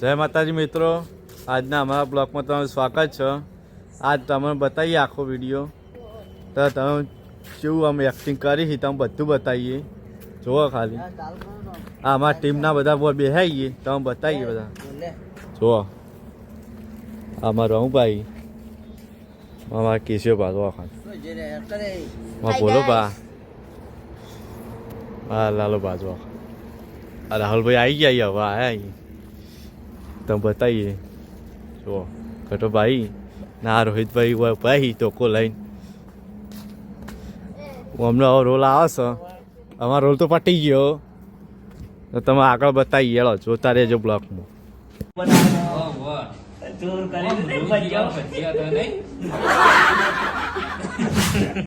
જય માતાજી મિત્રો. આજના અમારા બ્લોગમાં તમારું સ્વાગત છે. આજ તમને બતાવીએ આખો વીડિયો. તો તમે કેવું અમે એક્ટિંગ કરી છે તમે બધું બતાવીએ. જુઓ ખાલી. આ અમારા ટીમના બધા બોલ બેસાઈએ તમે બતાવીએ બધા. જુઓ. અમારો હું ભાઈ અમારા કેશવ બા જુઓ ખાલી. બોલો બા. હા લાલો બા જુઓ. રાહુલભાઈ આવી ગયા હવે આયા અહીં તમે બતાવીએ જો કટો ભાઈ ના રોહિતભાઈ હોય ભાઈ ટોકો લઈને. અમને હવે રોલ આવે છે. અમારો રોલ તો પટી ગયો. તો તમે આગળ બતાવી હેળો જોતા રહેજો બ્લોકમાં.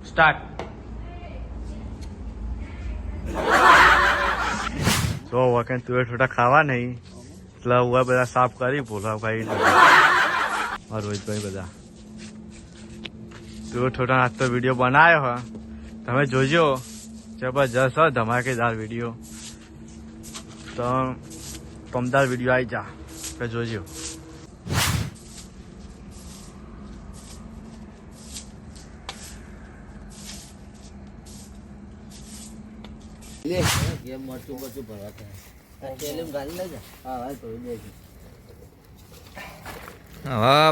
સ્ટાર્ટ. જો વખત તુવેર થોડા ખાવા નહીં. એટલે હું બધા સાફ કરી ભોલાભાઈ રોહિતભાઈ બધા. તુવેર થોડા આજ તો વીડિયો બનાવ્યો હા. તમે જોજો. જબરજસ્ત, હો, ધમાકેદાર વીડિયો તો તમદાર વીડિયો આવી જા. કે જોજો.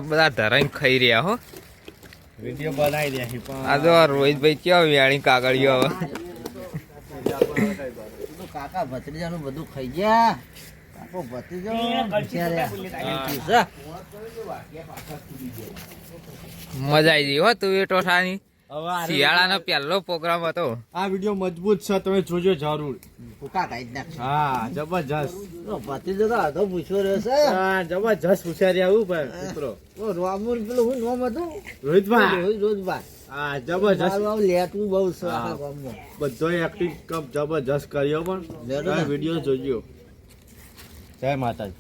બધા ધરાઈ ખાઈ રહ્યા હો. વીડિયો બનાવી દે પણ. આ તો રોહિતભાઈ કેવા વ્યાણી કાગળિયો હવે. કાકા ભત્રીજાનું બધું ખાઈ ગયા. કાકો ભત્રીજો મજા આવી ગઈ હો તું એ ટોઠાની. શિયાળાનો પહેલો પ્રોગ્રામ હતો. આ વીડિયો મજબૂત છે તમે જોજો જરૂર. હા જબરજસ્ત. તો ભત્રીજો તો આધો પૂછ્યો રહ્યો છે હા જબરજસ્ત પૂછારી આવું ભાઈ મિત્રો ઓ રોમુર પેલું હું નોમ હતું? રોહિતભાઈ. રોહિતભાઈ? રોજભાઈ હા જબરજસ્ત. લેટવું બહુ છે હા. બધો એક્ટિંગ કપ જબરજસ્ત કર્યો પણ. વીડિયો જોજો. જય માતાજી.